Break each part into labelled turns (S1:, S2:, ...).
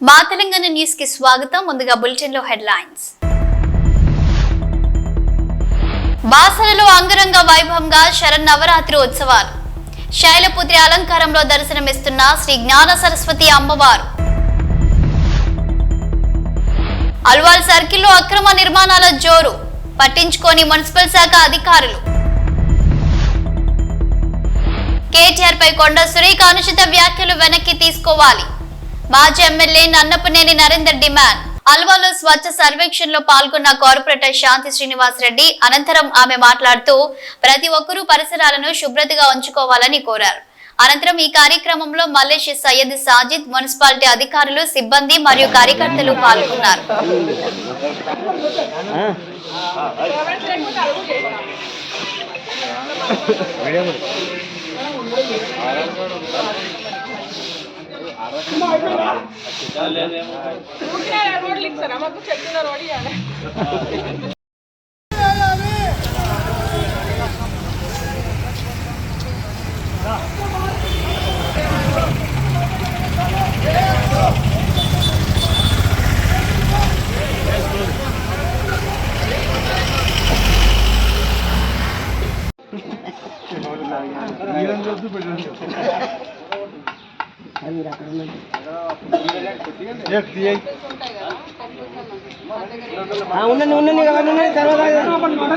S1: మా తెలంగాణ న్యూస్కి స్వాగతం. ముందుగా బులెటిన్లో హెడ్లైన్స్. బాసనలో అంగరంగ వైభవంగా శరన్నవరాత్రి ఉత్సవాలు. శైలపుత్రి అలంకారంలో దర్శనమిస్తున్న శ్రీ జ్ఞాన సరస్వతి అమ్మవారు. అల్వాల్ సర్కిల్లో అక్రమ నిర్మాణాల జోరు పట్టించుకోని మున్సిపల్ శాఖ అధికారులు. కేటీఆర్ పై కొండ సురేఖ అనుచిత వ్యాఖ్యలు వెనక్కి తీసుకోవాలి. మాజీ ఎమ్మెల్యే నన్నపనేని నరేందర్ డిమాండ్ అల్వాలో స్వచ్ఛ సర్వేక్షణ్లో పాల్గొన్న కార్పొరేటర్ శాంతి శ్రీనివాస్ రెడ్డి అనంతరం ఆమె మాట్లాడుతూ ప్రతి ఒక్కరూ పరిసరాలను శుభ్రతగా ఉంచుకోవాలని కోరారు అనంతరం ఈ కార్యక్రమంలో మల్లేష్ సయ్యద్ సాజిద్ మున్సిపాలిటీ అధికారులు సిబ్బంది మరియు కార్యకర్తలు పాల్గొన్నారు
S2: ನೋಡ್ಲಿಕ್ಕೆ ಸರ್ ಮಗು ಚಟ್ನ ನೋಡಿ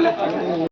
S3: స్వచ్ఛ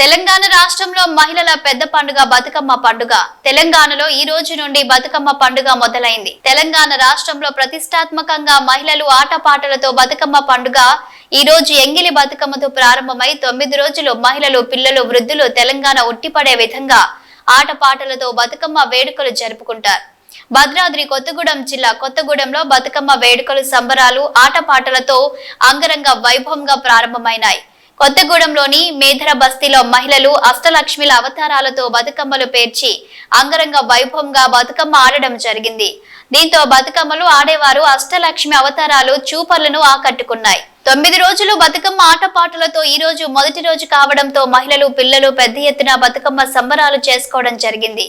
S1: తెలంగాణ రాష్ట్రంలో మహిళల పెద్ద పండుగ బతుకమ్మ పండుగ. తెలంగాణలో ఈ రోజు నుండి బతుకమ్మ పండుగ మొదలైంది. తెలంగాణ రాష్ట్రంలో ప్రతిష్టాత్మకంగా మహిళలు ఆటపాటలతో బతుకమ్మ పండుగ. ఈ రోజు ఎంగిలి బతుకమ్మతో ప్రారంభమై తొమ్మిది రోజులు మహిళలు పిల్లలు వృద్ధులు తెలంగాణ ఉట్టిపడే విధంగా ఆటపాటలతో బతుకమ్మ వేడుకలు జరుపుకుంటారు. భద్రాద్రి కొత్తగూడెం జిల్లా కొత్తగూడెంలో బతుకమ్మ వేడుకలు సంబరాలు ఆటపాటలతో అంగరంగ వైభవంగా ప్రారంభమైనాయి. కొత్తగూడెంలోని మేధర బస్తీలో మహిళలు అష్టలక్ష్మిల అవతారాలతో బతుకమ్మలు పేర్చి అంగరంగ వైభవంగా బతుకమ్మ ఆడడం జరిగింది. దీంతో బతుకమ్మలు ఆడేవారు అష్టలక్ష్మి అవతారాలు చూపర్లను ఆకట్టుకున్నాయి. తొమ్మిది రోజులు బతుకమ్మ ఆటపాటలతో ఈ రోజు మొదటి రోజు కావడంతో మహిళలు పిల్లలు పెద్ద ఎత్తున బతుకమ్మ సంబరాలు చేసుకోవడం జరిగింది.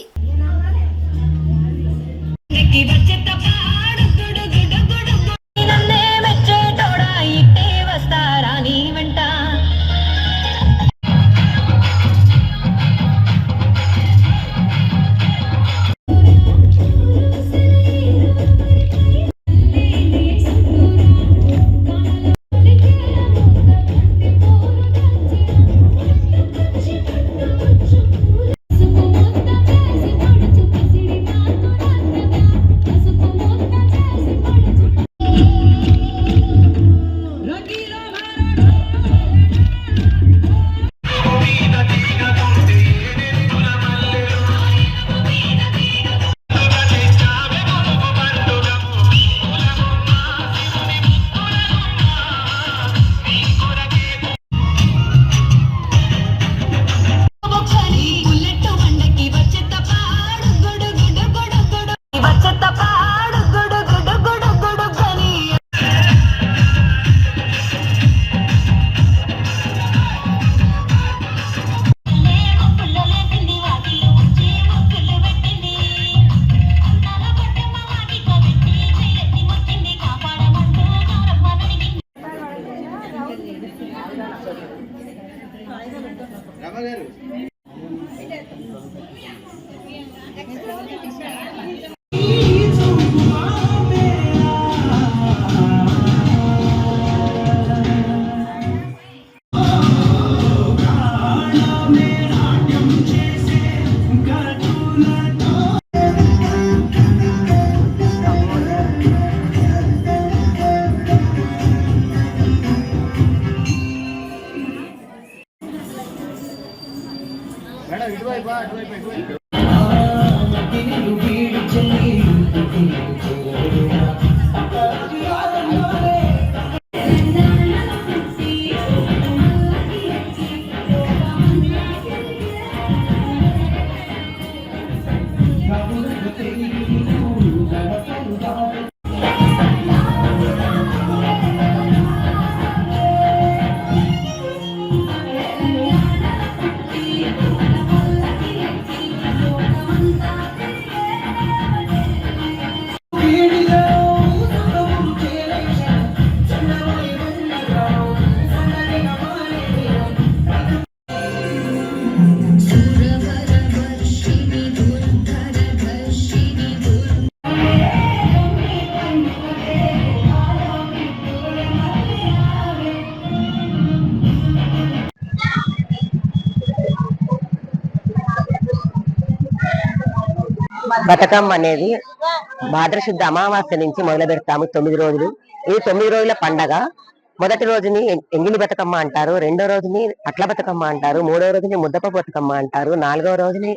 S4: బతుకమ్మ అనేది భాద్రశుద్ధ అమావాస్య నుంచి మొదలు పెడతాము తొమ్మిది రోజులు. ఈ తొమ్మిది రోజుల పండగ మొదటి రోజుని ఎంగిలి బతుకమ్మ అంటారు రెండో రోజుని అట్ల బతుకమ్మ అంటారు మూడో రోజుని ముద్దప బతుకమ్మ అంటారు నాలుగో రోజుని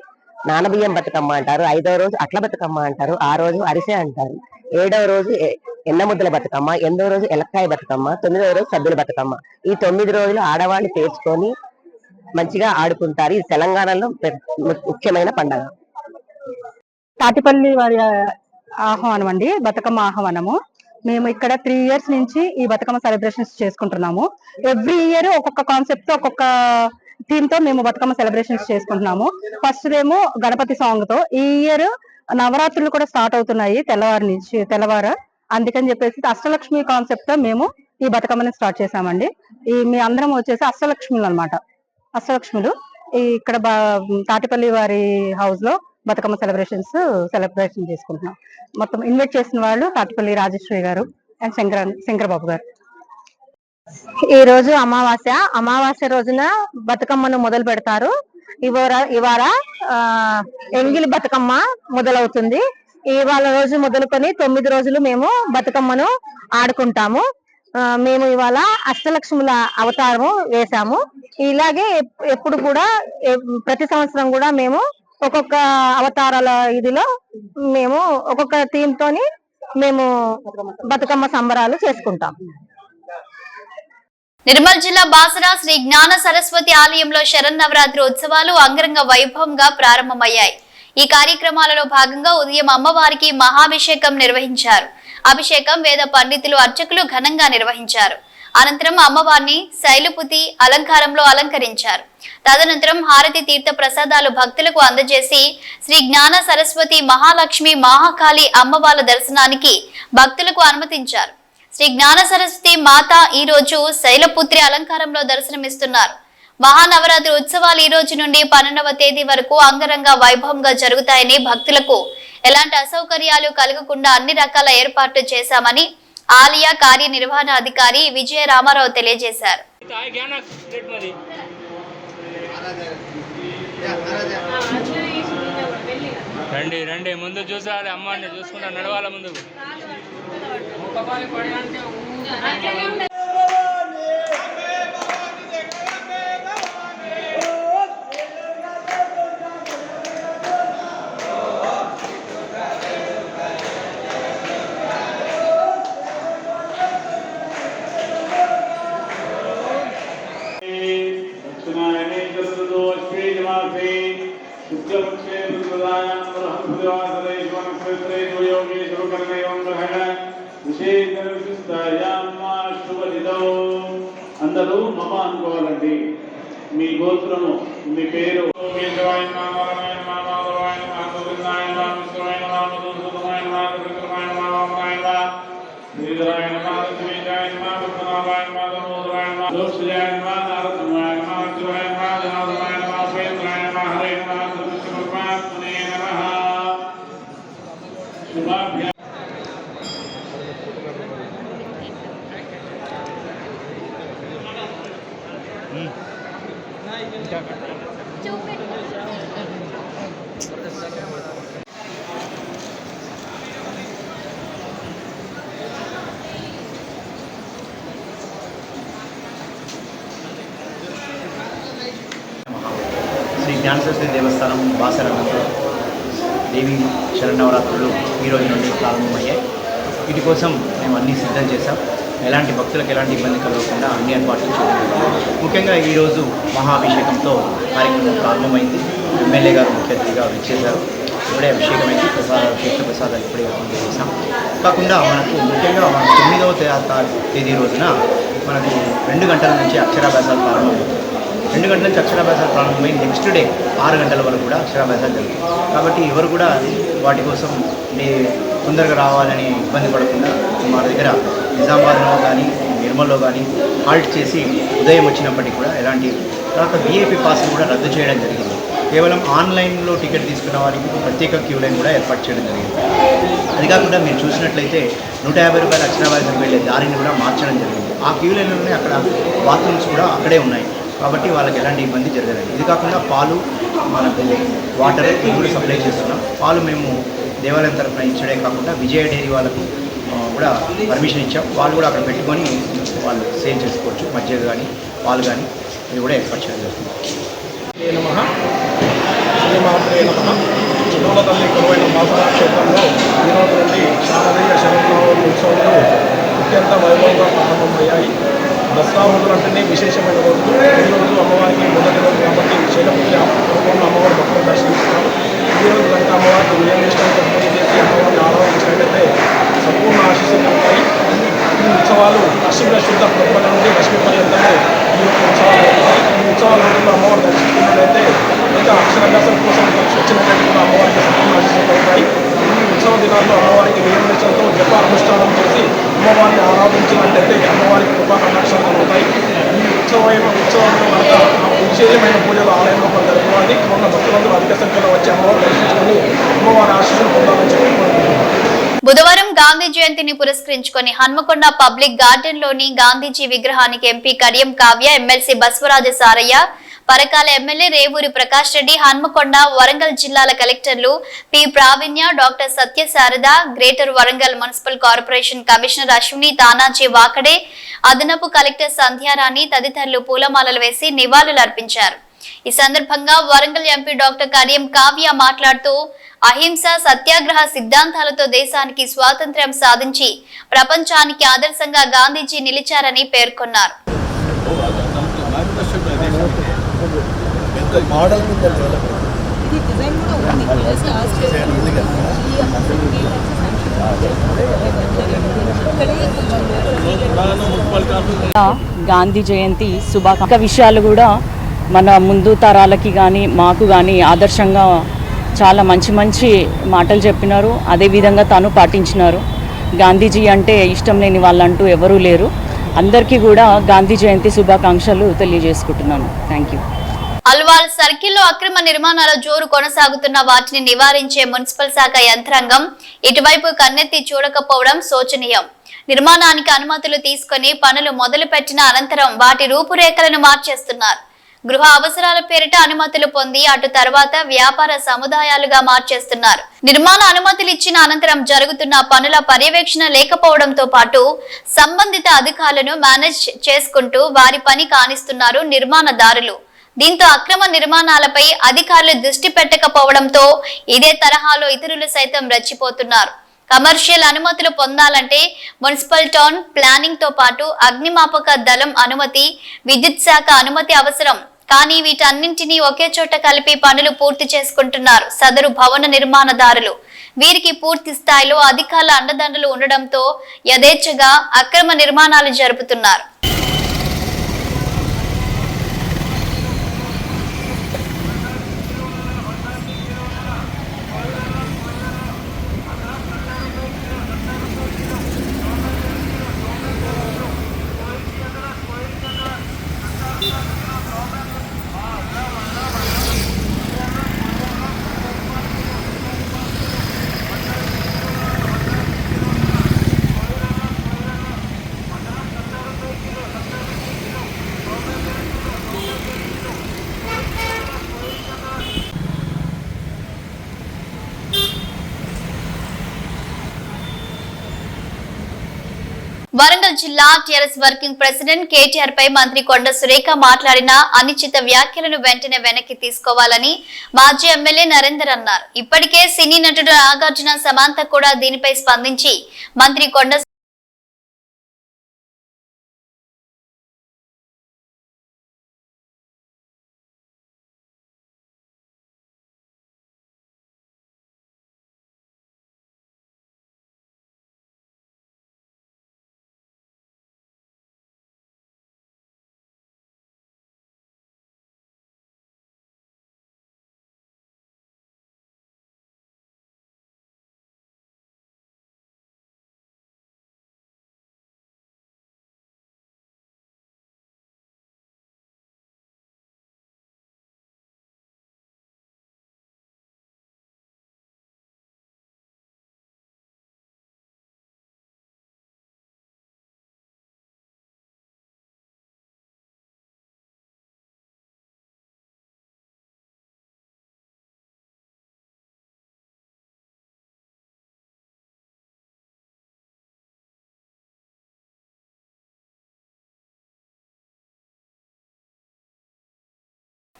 S4: నానబియ్యం బతుకమ్మ అంటారు ఐదో రోజు అట్ల బతుకమ్మ అంటారు ఆ రోజు అరిసె అంటారు ఏడవ రోజు ఎ- ముద్దల బతుకమ్మ ఎనిమిదో రోజు ఎలక్కాయ బతుకమ్మ తొమ్మిదవ రోజు సద్దుల బతుకమ్మ. ఈ తొమ్మిది రోజులు ఆడవాళ్ళు పేర్చుకొని మంచిగా ఆడుకుంటారు. ఇది తెలంగాణలో ముఖ్యమైన పండగ.
S5: తాటిపల్లి వారి ఆహ్వానం అండి బతుకమ్మ ఆహ్వానము. మేము ఇక్కడ త్రీ ఇయర్స్ నుంచి ఈ బతుకమ్మ సెలబ్రేషన్స్ చేసుకుంటున్నాము. ఎవ్రీ ఇయర్ ఒక్కొక్క కాన్సెప్ట్తో ఒక్కొక్క థీమ్తో మేము బతుకమ్మ సెలబ్రేషన్స్ చేసుకుంటున్నాము. ఫస్ట్ ఏమో గణపతి సాంగ్తో. ఈ ఇయర్ నవరాత్రులు కూడా స్టార్ట్ అవుతున్నాయి తెల్లవారు నుంచి తెల్లవారు. అందుకని చెప్పేసి అష్టలక్ష్మి కాన్సెప్ట్తో మేము ఈ బతుకమ్మని స్టార్ట్ చేసామండి ఈ మీ అందరం వచ్చేసి అష్టలక్ష్ములు. అనమాట అష్టలక్ష్ములు ఇక్కడ బా- తాటిపల్లి వారి హౌస్లో బతుకమ్మ సెలబ్రేషన్స్ సెలబ్రేషన్ చేసుకుంటున్నాం. మొత్తం ఇన్వైట్ చేసిన వాళ్ళు తాటిపల్లి రాజేశ్వరి గారు అండ్ శంకర శంకరబాబు గారు. ఈ రోజు అమావాస్య. అమావాస్య రోజున బతుకమ్మను మొదలు పెడతారు. ఇవాళ ఇవాళ ఎంగిలి బతుకమ్మ మొదలవుతుంది. ఇవాళ రోజు మొదలుకొని తొమ్మిది రోజులు మేము బతుకమ్మను ఆడుకుంటాము. మేము ఇవాళ అష్టలక్ష్ముల అవతారము వేశాము. ఇలాగే ఎప్పుడు కూడా ప్రతి సంవత్సరం కూడా మేము ఒక్కొక్క అవతారాల ఇదిలో మేము ఒక్కొక్క థీమ్ తోని మేము బతుకమ్మ సంబరాలు చేసుకుంటాం.
S1: నిర్మల్ జిల్లా బాసరా శ్రీ జ్ఞాన సరస్వతి ఆలయంలో శరన్నవరాత్రి ఉత్సవాలు అంగరంగ వైభవంగా ప్రారంభమయ్యాయి. ఈ కార్యక్రమాలలో భాగంగా ఉదయం అమ్మవారికి మహాభిషేకం నిర్వహించారు. అభిషేకం వేద పండితులు అర్చకులు ఘనంగా నిర్వహించారు. అనంతరం అమ్మవారిని శైలుపుతి అలంకారంలో అలంకరించారు. తదనంతరం హారతి తీర్థ ప్రసాదాలు భక్తులకు అందజేసి శ్రీ జ్ఞాన సరస్వతి మహాలక్ష్మి మహాకాళి అమ్మవార్ల దర్శనానికి భక్తులకు అనుమతించారు. శ్రీ జ్ఞాన సరస్వతి మాత ఈ రోజు శైలపుత్రి అలంకారంలో దర్శనమిస్తున్నారు. మహానవరాత్రి ఉత్సవాలు ఈ రోజు నుండి పన్నెండవ తేదీ వరకు అంగరంగ వైభవంగా జరుగుతాయని భక్తులకు ఎలాంటి అసౌకర్యాలు కలగకుండా అన్ని రకాల ఏర్పాట్లు చేశామని ఆలయ కార్యనిర్వహణ అధికారి విజయ రామారావు తెలియజేశారు.
S6: రండి రండి. ముందు చూసాలి అమ్మాన్ని చూసుకుంటా నడవాల ముందు?
S7: దేవి శరణవరాత్రులు ఈ రోజు నుండి ప్రారంభమయ్యాయి. వీటి కోసం మేము అన్నీ సిద్ధం చేశాం. ఎలాంటి భక్తులకు ఎలాంటి ఇబ్బంది కలగకుండా అన్ని ఏర్పాట్లు చేయాలి ముఖ్యంగా ఈరోజు మహాభిషేకంతో కార్యక్రమం ప్రారంభమైంది. ఎమ్మెల్యే గారు ముఖ్య అతిథిగా విచ్చేశారు. ఇప్పుడే అభిషేకమైంది. ప్రసాద తీర్థ ప్రసాదాలు ఇప్పుడే అభివృద్ధి చేశాం. కాకుండా మనకు ముఖ్యంగా మన తొమ్మిదవ తేదీ రోజున మనకు రెండు గంటల నుంచి అక్షరాభ్యాసాలు ప్రారంభమవుతుంది. రెండు గంటల నుంచి అక్షరాభ్యాసాలు ప్రారంభమై నెక్స్ట్ డే ఆరు గంటల వరకు కూడా అక్షరాభ్యాసాలు జరుగుతాయి కాబట్టి ఎవరు కూడా వాటి కోసం అంటే తొందరగా రావాలని ఇబ్బంది పడకుండా మా దగ్గర నిజామాబాద్లో కానీ నిర్మల్లో కానీ హాల్ట్ చేసి ఉదయం వచ్చినప్పటికీ కూడా ఎలాంటి తర్వాత విఐపి పాసులు కూడా రద్దు చేయడం జరిగింది. కేవలం ఆన్లైన్లో టికెట్ తీసుకున్న వారికి ప్రత్యేక క్యూ లైన్ కూడా ఏర్పాటు చేయడం జరిగింది. అది కాకుండా మీరు చూసినట్లయితే నూట యాభై రూపాయల అక్షరాభ్యాసం వెళ్ళే దారిని కూడా మార్చడం జరిగింది. ఆ క్యూ లైన్లోనే అక్కడ బాత్రూమ్స్ కూడా అక్కడే ఉన్నాయి. కాబట్టి వాళ్ళకి ఎలాంటి ఇబ్బంది జరగలేదు. ఇది కాకుండా పాలు మనకు వాటర్ ఇవి కూడా సప్లై చేస్తున్నాం. పాలు మేము దేవాలయం తరఫున ఇచ్చడే కాకుండా విజయ డైరీ వాళ్ళకు కూడా పర్మిషన్ ఇచ్చాం. వాళ్ళు కూడా అక్కడ పెట్టుకొని వాళ్ళు సేల్ చేసుకోవచ్చు. మధ్య కానీ పాలు కానీ ఇది కూడా ఏర్పాటు
S8: చేస్తున్నాం తల్లి కొలువైన క్షేత్రంలో ఈరోజు నుండి శారదీయ శరణరావు ఉత్సవాలు అత్యంత వైభవంగా ప్రారంభమయ్యాయి. దసరా రోజులు అంటేనే విశేషమైన రోజు. ఈ రోజు అమ్మవారికి మొదటి రోజు కాబట్టి శైలపూజ పూర్వంలో అమ్మవారి భక్తులు దర్శిస్తున్నారు ఈ రోజు కనుక అమ్మవారికి నియమిష్టంతో పూజ చేసి అమ్మవారిని ఆరాధించినట్లయితే సంపూర్ణ ఆశీస్సులు ఉంటాయి ఈ ఉత్సవాలు అశ్విన శుద్ధ ప్రతిపద నుండి దశమి పర్యంతము ఈ యొక్క ఉత్సవాలు ఉంటాయి ఈ ఉత్సవాల రోజుల్లో అమ్మవారు దర్శించుకున్నట్లయితే ఇంకా అక్షరాభ్యాసం కోసం వచ్చినట్లయితే కూడా అమ్మవారికి సంపూర్ణ ఆశీస్సులు ఉంటాయి ఈ ఉత్సవ దినాల్లో అమ్మవారికి నియమనిష్టంతో జప అనుష్ఠానం చేసి అమ్మవారిని ఆరాధించినట్లయితే అమ్మవారికి కృపా కటాక్షాలు కలుగుతాయి ఈ ఉత్సవమైన ఉత్సవంలో కనుక విశేషమైన పూజలు ఆలయంలో కొంత జరగవాలి మొన్న భక్తులందరూ అధిక సంఖ్యలో వచ్చి అమ్మవారు దర్శించుకొని అమ్మవారి ఆశీస్సులు పొందాలని చెప్పి
S1: బుధవారం గాంధీ జయంతిని పురస్కరించుకుని హన్మకొండ పబ్లిక్ గార్డెన్లోని గాంధీజీ విగ్రహానికి MP Kadiyam Kavya MLC Baswaraj Saraiah Parakala MLA Revuri Prakash Reddy Hanamkonda Warangal జిల్లాల కలెక్టర్లు P Praveenya doctor Satyasharada greater Warangal municipal corporation commissioner Ashwini Tanaji Wakade అదనపు కలెక్టర్ సంధ్యారాణి తదితరులు పూలమాలలు వేసి నివాళులర్పించారు ఈ సందర్భంగా వరంగల్ ఎంపీ డాక్టర్ కడియం కావ్య మాట్లాడుతూ అహింస సత్యాగ్రహ సిద్ధాంతాలతో దేశానికి స్వాతంత్ర్యం సాధించి ప్రపంచానికి ఆదర్శంగా గాంధీజీ నిలిచారని పేర్కొన్నారు.
S9: గాంధీ జయంతి శుభాక విషయాలు కూడా మన ముందు తరాలకి కానీ మాకు కానీ ఆదర్శంగా చాలా మంచి మంచి మాటలు చెప్పినారు. అదేవిధంగా తాను పాటించినారు. గాంధీజీ అంటే ఇష్టం లేని వాళ్ళంటూ ఎవరూ లేరు. అందరికీ కూడా గాంధీ జయంతి శుభాకాంక్షలు తెలియజేసుకుంటున్నాను. థ్యాంక్ యూ
S1: అల్వాల్ సర్కిల్లో అక్రమ నిర్మాణాల జోరు కొనసాగుతున్న వాటిని నివారించే మున్సిపల్ శాఖ యంత్రాంగం ఇటువైపు కన్నెత్తి చూడకపోవడం శోచనీయం. నిర్మాణానికి అనుమతులు తీసుకొని పనులు మొదలుపెట్టిన అనంతరం వాటి రూపురేఖలను మార్చేస్తున్నారు. గృహ అవసరాల పేరిట అనుమతులు పొంది అటు తర్వాత వ్యాపార సముదాయాలుగా మార్చేస్తున్నారు. నిర్మాణ అనుమతులు ఇచ్చిన అనంతరం జరుగుతున్న పనుల పర్యవేక్షణ లేకపోవడంతో పాటు సంబంధిత అధికారులను మేనేజ్ చేసుకుంటూ వారి పని కానిస్తున్నారు నిర్మాణదారులు. దీంతో అక్రమ నిర్మాణాలపై అధికారులు దృష్టి పెట్టకపోవడంతో ఇదే తరహాలో ఇతరులు సైతం రెచ్చిపోతున్నారు. కమర్షియల్ అనుమతులు పొందాలంటే మున్సిపల్ టౌన్ ప్లానింగ్తో పాటు అగ్నిమాపక దళం అనుమతి విద్యుత్ శాఖ అనుమతి అవసరం. కానీ వీటన్నింటినీ ఒకే చోట కలిపి పనులు పూర్తి చేసుకుంటున్నారు సదరు భవన నిర్మాణదారులు. వీరికి పూర్తి స్థాయిలో అధికారుల అండదండలు ఉండడంతో యథేచ్ఛగా అక్రమ నిర్మాణాలు జరుపుతున్నారు. వరంగల్ జిల్లా టిఆర్ఎస్ వర్కింగ్ ప్రెసిడెంట్ కేటీఆర్ పై మంత్రి కొండ సురేఖ మాట్లాడిన అనిశ్చిత వ్యాఖ్యలను వెంటనే వెనక్కి తీసుకోవాలని మాజీ ఎమ్మెల్యే నరేందర్ అన్నారు. ఇప్పటికే సినీ నటుడు నాగార్జున సమాంత కూడా దీనిపై స్పందించి మంత్రి కొండ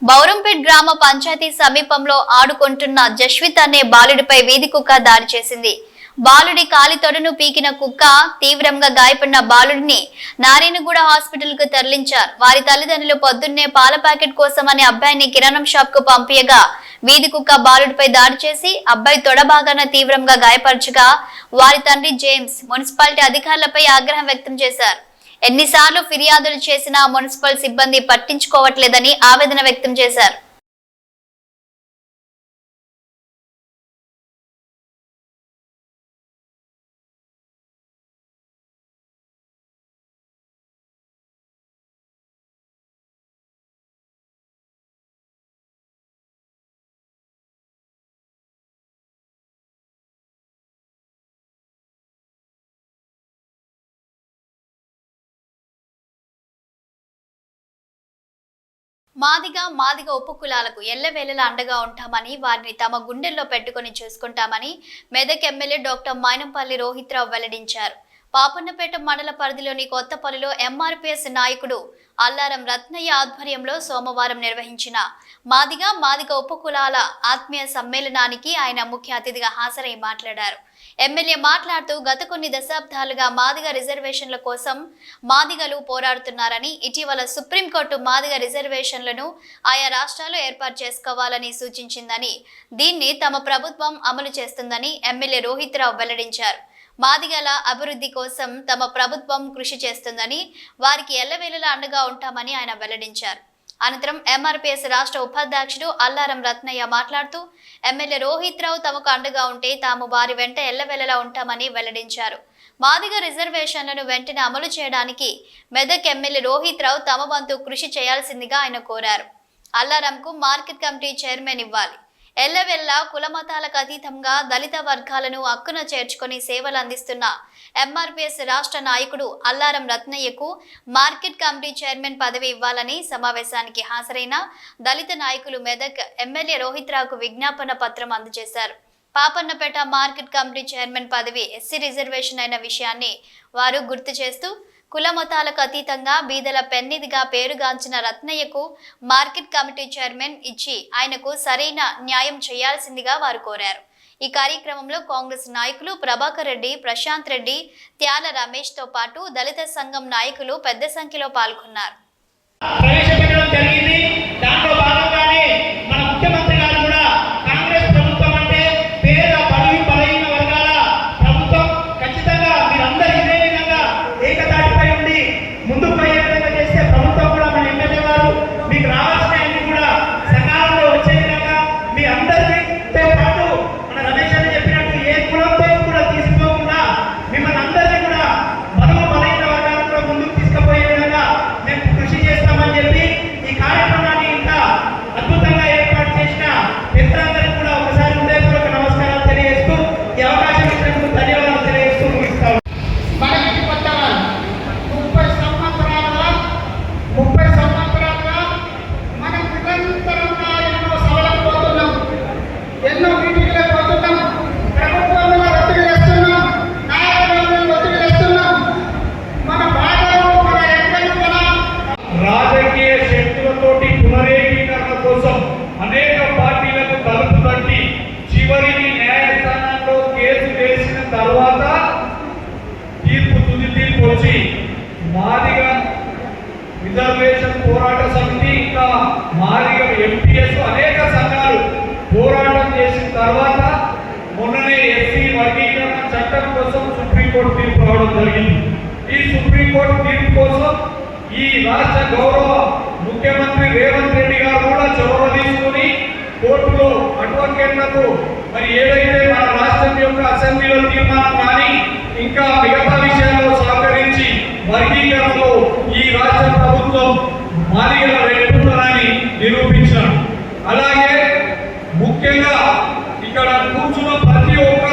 S1: బౌరంపేట్ గ్రామ పంచాయతీ సమీపంలో ఆడుకుంటున్న జస్విత్ అనే బాలుడిపై వీధి కుక్క దాడి చేసింది. బాలుడి కాలి తొడను పీకిన కుక్క తీవ్రంగా గాయపడిన బాలుడిని నారాయణగూడ హాస్పిటల్కు తరలించారు. వారి తల్లిదండ్రులు పొద్దున్నే పాల ప్యాకెట్ కోసం అనే అబ్బాయిని కిరాణం షాప్కు పంపించగా వీధి కుక్క బాలుడిపై దాడి చేసి అబ్బాయి తొడ భాగాన తీవ్రంగా గాయపరచగా వారి తండ్రి జేమ్స్ మున్సిపాలిటీ అధికారులపై ఆగ్రహం వ్యక్తం చేశారు. ఎన్నిసార్లు ఫిర్యాదులు చేసినా మున్సిపల్ సిబ్బంది పట్టించుకోవట్లేదని ఆవేదన వ్యక్తం చేశారు. మాదిగా మాదిగ ఉపకులాలకు కులాలకు ఎల్లవేళలా అండగా ఉంటామని వారిని తమ గుండెల్లో పెట్టుకొని చూసుకుంటామని మెదక్ ఎమ్మెల్యే డాక్టర్ మైనంపల్లి రోహిత్రావు వెల్లడించారు. పాపన్నపేట మండల పరిధిలోని కొత్తపల్లిలో ఎంఆర్పిఎస్ నాయకుడు అల్లారం రత్నయ్య ఆధ్వర్యంలో సోమవారం నిర్వహించిన మాదిగా మాదిగ ఉపకులాల ఆత్మీయ సమ్మేళనానికి ఆయన ముఖ్య అతిథిగా హాజరై మాట్లాడారు. ఎమ్మెల్యే మాట్లాడుతూ గత కొన్ని దశాబ్దాలుగా మాదిగ రిజర్వేషన్ల కోసం మాదిగలు పోరాడుతున్నారని ఇటీవల సుప్రీంకోర్టు మాదిగ రిజర్వేషన్లను ఆయా రాష్ట్రాలు ఏర్పాటు చేసుకోవాలని సూచించిందని దీన్ని తమ ప్రభుత్వం అమలు చేస్తుందని ఎమ్మెల్యే రోహిత్ రావు వెల్లడించారు. మాదిగల అభివృద్ధి కోసం తమ ప్రభుత్వం కృషి చేస్తుందని వారికి ఎల్లవేళలా అండగా ఉంటామని ఆయన వెల్లడించారు. అనంతరం ఎంఆర్పిఎస్ రాష్ట్ర ఉపాధ్యక్షుడు అల్లారం రత్నయ్య మాట్లాడుతూ ఎమ్మెల్యే రోహిత్ రావు తమకు అండగా ఉంటే తాము వారి వెంట ఎల్లవెల్లలా ఉంటామని వెల్లడించారు. మాదిగ రిజర్వేషన్లను వెంటనే అమలు చేయడానికి మెదక్ ఎమ్మెల్యే రోహిత్ రావు తమ వంతు కృషి చేయాల్సిందిగా ఆయన కోరారు. అల్లారంకు మార్కెట్ కమిటీ చైర్మన్ ఇవ్వాలి. ఎల్లవెల్లా కులమతాలకు అతీతంగా దళిత వర్గాలను హక్కున చేర్చుకొని సేవలు అందిస్తున్న ఎంఆర్పిఎస్ రాష్ట్ర నాయకుడు అల్లారం రత్నయ్యకు మార్కెట్ కమిటీ చైర్మన్ పదవి ఇవ్వాలని సమావేశానికి హాజరైన దళిత నాయకులు మెదక్ ఎమ్మెల్యే రోహిత్ రావుకు విజ్ఞాపన పత్రం అందజేశారు. పాపన్నపేట మార్కెట్ కమిటీ చైర్మన్ పదవి ఎస్సీ రిజర్వేషన్ అయిన విషయాన్ని వారు గుర్తు చేస్తూ కుల మతాలకు అతీతంగా బీదల పెన్నిదిగా పేరుగాంచిన రత్నయ్యకు మార్కెట్ కమిటీ చైర్మన్ ఇచ్చి ఆయనకు సరైన న్యాయం చేయాల్సిందిగా వారు కోరారు. ఈ కార్యక్రమంలో కాంగ్రెస్ నాయకులు ప్రభాకర్ రెడ్డి ప్రశాంత్ రెడ్డి త్యాల రమేష్తో పాటు దళిత సంఘం నాయకులు పెద్ద సంఖ్యలో పాల్గొన్నారు.
S10: భారీగా ఎంపీఎస్ అనేక సంఘాలు పోరాటం చేసిన తర్వాత మొన్ననే ఎస్సీ వర్గీకరణ చట్టం కోసం సుప్రీంకోర్టు తీర్పు రావడం జరిగింది. ఈ సుప్రీంకోర్టు తీర్పు కోసం ఈ రాష్ట్ర గౌరవ ముఖ్యమంత్రి రేవంత్ రెడ్డి గారు కూడా చొరవ తీసుకుని కోర్టులో అడ్వకేట్లకు మరి ఏదైతే మన రాష్ట్రం యొక్క అసెంబ్లీలో తీర్మానం కానీ ఇంకా మిగతా విషయాల్లో సహకరించి వర్గీకరణలో ఈ రాష్ట్ర ప్రభుత్వం మాదిగల రెడ్డి నిరూపించాం అలాగే ముఖ్యంగా ఇక్కడ కూర్చున్న ప్రతి
S11: ఒక్క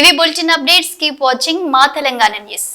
S1: ఇవి బులెటిన్ అప్డేట్స్ కీప్ వాచింగ్ మా తెలంగాణ న్యూస్.